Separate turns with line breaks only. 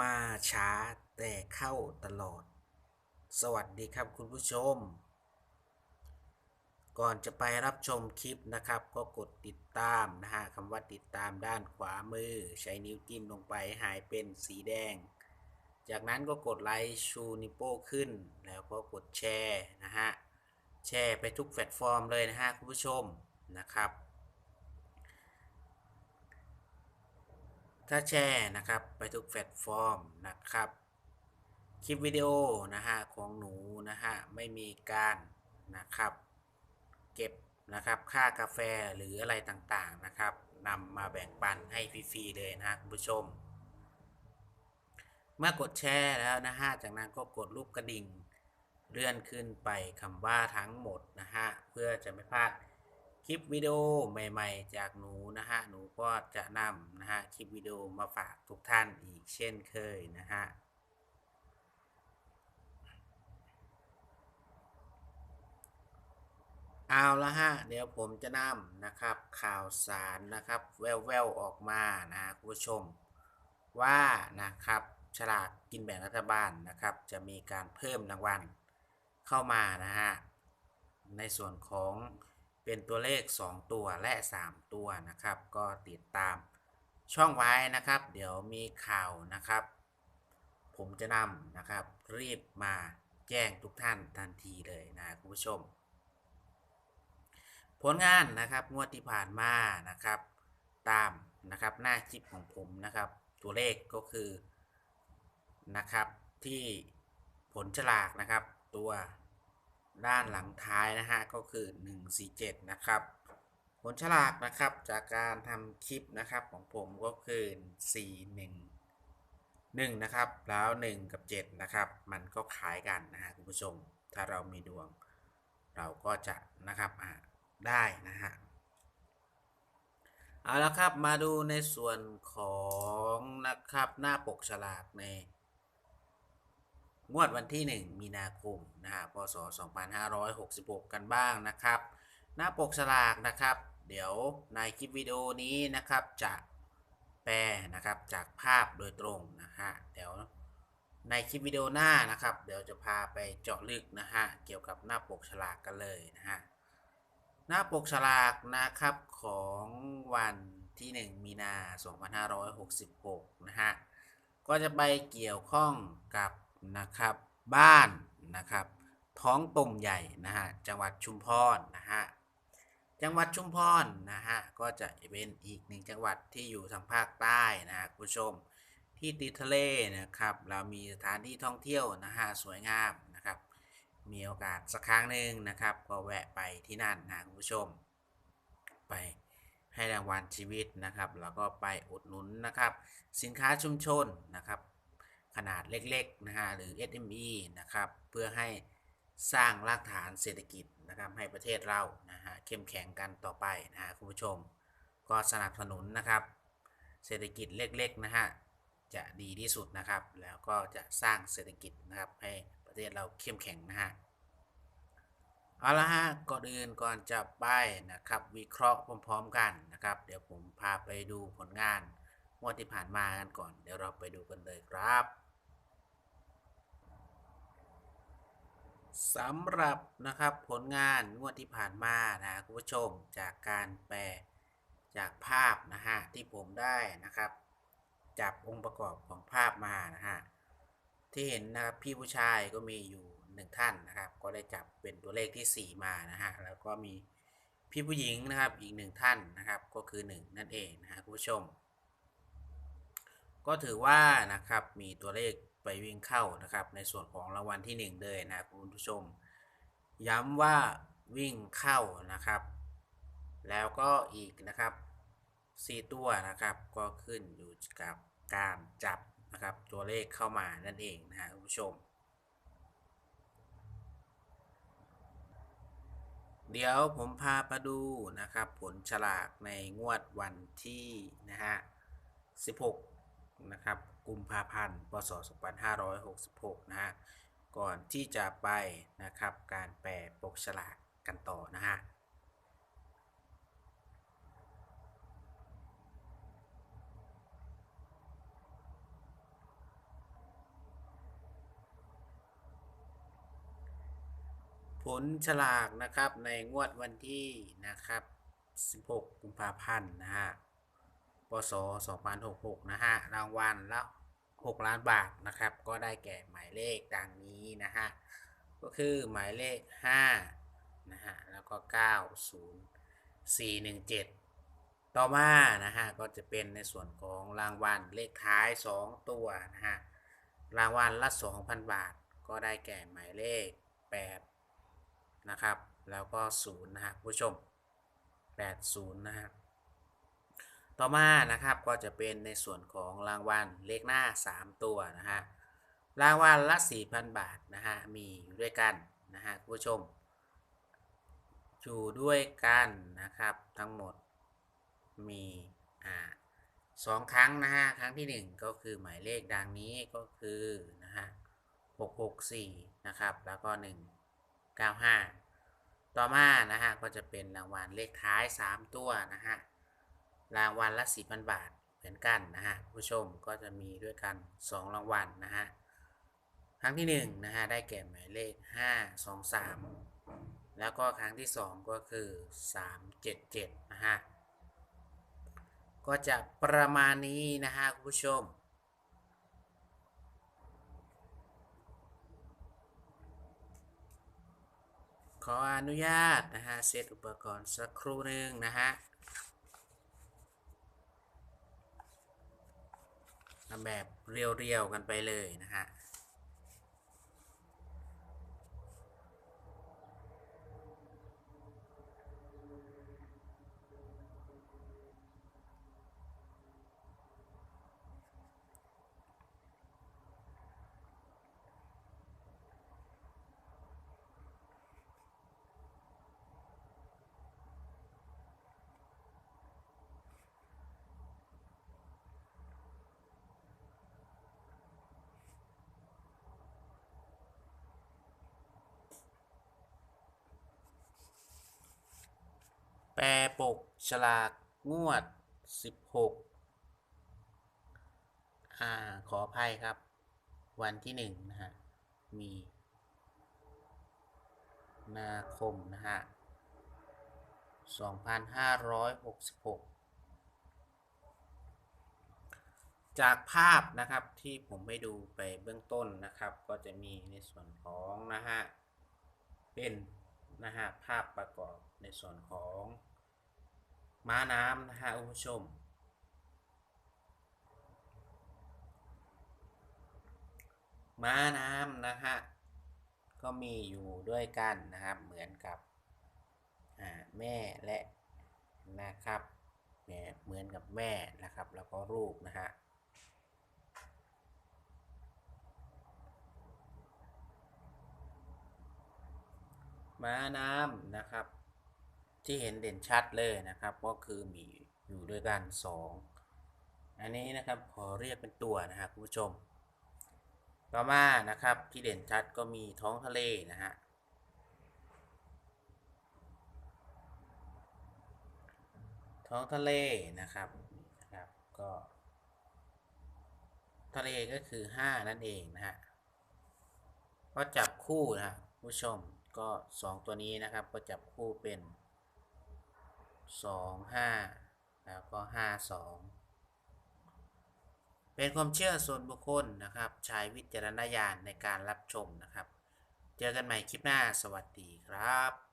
มาช้าแต่เข้าตลอด สวัสดีครับคุณผู้ชม ก่อนจะไปรับชมคลิปนะครับ ก็กดติดตามนะฮะคำว่าติดตามด้านขวามือ ใช้นิ้วจิ้มลงไปหายเป็นสีแดง จากนั้นก็กดไลค์ชูนิโป้ขึ้น แล้วก็กดแชร์นะฮะแชร์ไปทุกแพลตฟอร์มเลยนะฮะคุณผู้ชมนะครับ ถ้าแชร์นะครับไปทุกแพลตฟอร์มนะครับ คลิปวิดีโอนะฮะของหนูนะฮะไม่มีการนะครับ เก็บนะครับค่ากาแฟหรืออะไรต่างๆนะครับนำมาแบ่งปันให้ฟรีๆเลยนะคุณผู้ชม เมื่อกดแชร์แล้วนะฮะจากนั้นก็กดรูปกระดิ่งเลื่อนขึ้นไปคำว่าทั้งหมดนะฮะเพื่อจะไม่พลาด คลิปวิดีโอใหม่ๆ จากหนูนะฮะ หนูก็จะนำนะฮะคลิปวิดีโอมาฝากทุกท่านอีกเช่นเคยนะฮะเอาละฮะ เดี๋ยวผมจะนำนะครับข่าวสารนะครับแววๆออกมานะคุณผู้ชม ว่านะครับฉลากกินแบ่งรัฐบาลนะครับ จะมีการเพิ่มรางวัลเข้ามานะฮะในส่วนของ เป็นตัวเลข 2 ตัวและ 3 ตัวนะครับ ก็ติดตามช่องไว้นะครับ เดี๋ยวมีข่าวนะครับ ผมจะนำนะครับ รีบมาแจ้งทุกท่านทันทีเลยนะคุณผู้ชม ผลงานนะครับงวดที่ผ่านมานะครับ ตามนะครับหน้าคลิปของผมนะครับ ตัวเลขก็คือนะครับที่ผลฉลากนะครับ ตัว ด้านหลังท้ายนะฮะก็คือ 147 นะครับ ผลฉลากนะครับจากการทำคลิปนะครับของผมก็คือ 41 1 นะครับ แล้ว 1 กับ 7 นะครับ มันก็คล้ายกันนะฮะคุณผู้ชม ถ้าเรามีดวง เราก็จะนะครับได้นะฮะเอาละครับมาดูในส่วนของนะครับหน้าปกฉลากใน งวดวันที่ 1 มีนาคมนะฮะพศ 2566 กันบ้างนะครับ หน้าปกฉลากนะครับ เดี๋ยวในคลิปวิดีโอนี้นะครับจะแปลนะครับจากภาพโดยตรงนะฮะเดี๋ยวในคลิปวิดีโอหน้านะครับ เดี๋ยวจะพาไปเจาะลึกนะฮะเกี่ยวกับหน้าปกฉลากกันเลยนะฮะหน้าปกฉลากนะครับของวันที่ 1 มีนา 2566 นะฮะก็จะไปเกี่ยวข้องกับ นะครับ บ้านนะครับ ท้องตุ่มใหญ่นะฮะจังหวัดชุมพรนะฮะจังหวัดชุมพรนะฮะก็จะเป็นอีกหนึ่งจังหวัดที่อยู่ทางภาคใต้นะฮะคุณผู้ชมที่ติดทะเลนะครับ เรามีสถานที่ท่องเที่ยวนะฮะสวยงามนะครับ มีโอกาสสักครั้งหนึ่งนะครับ ก็แวะไปที่นั่นนะคุณผู้ชม ไปให้รางวัลชีวิตนะครับ แล้วก็ไปอุดหนุนนะครับ สินค้าชุมชนนะครับ ขนาดเล็กๆนะฮะหรือ SME นะครับเพื่อให้สร้างรากฐานเศรษฐกิจนะครับให้ประเทศเรานะฮะเข้มแข็งกันต่อไปนะฮะคุณผู้ชม ก็สนับสนุนนะครับ เศรษฐกิจเล็กๆนะฮะจะดีที่สุดนะครับ แล้วก็จะสร้างเศรษฐกิจนะครับให้ประเทศเราเข้มแข็งนะฮะเอาละฮะก่อนอื่นก่อนจะไปนะครับ วิเคราะห์พร้อมๆกันนะครับ เดี๋ยวผมพาไปดูผลงานงวดที่ผ่านมากันก่อน เดี๋ยวเราไปดูกันเลยครับ สำหรับนะครับผลงานงวดที่ผ่านมานะคุณผู้ชมจากการแปลจากภาพนะฮะที่ผมได้นะครับจับองค์ประกอบของภาพมานะฮะที่เห็นนะครับพี่ผู้ชายก็มีอยู่หนึ่งท่านนะครับ ก็ได้จับเป็นตัวเลขที่ 4 มานะฮะแล้วก็มีพี่ผู้หญิงนะครับอีกหนึ่งท่านนะครับก็คือ 1 นั่นเองนะฮะคุณผู้ชม ก็ถือว่านะครับมีตัวเลข ไปวิ่งเข้านะครับ ในส่วนของรางวัลที่ 1 เลยนะคุณผู้ชม ย้ำว่าวิ่งเข้านะครับ แล้วก็อีกนะครับ 4 ตัวนะครับก็ขึ้นอยู่กับการจับนะครับตัวเลขเข้ามานั่นเองนะฮะคุณผู้ชม เดี๋ยวผมพาไปดูนะครับ ผลฉลากในงวดวันที่นะฮะ16 นะครับกุมภาพันธ์พศ2566 นะฮะก่อนที่จะไปนะครับการแปลปกฉลากกันต่อนะฮะผลฉลากนะครับในงวดวันที่นะครับ 16 กุมภาพันธ์นะฮะ พศ2066 นะฮะ รางวัลละ 6 ล้านบาทนะครับ ก็ได้แก่หมายเลขดังนี้นะฮะ ก็คือหมายเลข 5 นะฮะ แล้วก็ 9 0 4 1 7 ต่อมานะฮะ ก็จะเป็นในส่วนของรางวัลเลขท้าย 2 ตัวนะฮะ รางวัลละ 2,000 บาท ก็ได้แก่หมายเลข 8 นะครับ แล้วก็0นะฮะผู้ชม 80 นะฮะ ต่อมานะครับก็จะเป็นในส่วนของรางวัลเลขหน้า 3 ตัวนะฮะรางวัลละ 4,000 บาทนะฮะมีอยู่ด้วยกันนะฮะผู้ชม อยู่ด้วยกันนะครับทั้งหมดมีอ่าสองครั้งนะฮะครั้งที่ 1 ก็คือหมายเลขดังนี้ก็คือนะฮะ664นะครับแล้วก็ 195 ต่อมานะฮะก็จะเป็นรางวัลเลขท้าย 3 ตัวนะฮะ รางวัลละ4,000บาทเหมือนกันนะฮะผู้ชมก็จะมีด้วยกัน 2 รางวัลนะฮะครั้งที่1นะฮะได้แก่หมายเลข 5 2 3 แล้วก็ครั้งที่ 2 ก็คือ 377นะฮะก็จะประมาณนี้นะฮะคุณผู้ชมขออนุญาตนะฮะเซตอุปกรณ์สักครู่หนึ่งนะฮะทำ แบบเรียวๆกันไปเลยนะฮะ แปรปกฉลากงวด 16 อ่า ขออภัยครับ วันที่หนึ่งนะฮะ มี นาคม นะฮะ 2566 จากภาพนะครับที่ผมให้ดูไปเบื้องต้นนะครับ ก็จะมีในส่วนของ นะฮะ เป็น นะฮะ ภาพประกอบในส่วนของ ม้าน้ำนะฮะคุณผู้ชม ม้าน้ำนะฮะก็มีอยู่ด้วยกันนะครับเหมือนกับแม่และนะครับแม่เหมือนกับแม่นะครับ แล้วก็ลูกนะฮะม้าน้ำนะครับ ที่เห็นเด่นชัดเลยนะครับ ก็คือมีอยู่ด้วยกันสองอันนี้นะครับขอเรียกเป็นตัวนะครับคุณผู้ชม ต่อมานะครับที่เด่นชัดก็มีท้องทะเลนะฮะท้องทะเลนะครับนะครับก็ทะเลก็คือ 5 นั่นเองนะฮะก็จับคู่นะฮะผู้ชมก็ 2 ตัวนี้นะครับ ก็จับคู่เป็น 2 5 แล้วก็ 5 2 เป็นความเชื่อส่วนบุคคลนะครับ ใช้วิจารณญาณในการรับชมนะครับ เจอกันใหม่คลิปหน้า สวัสดีครับ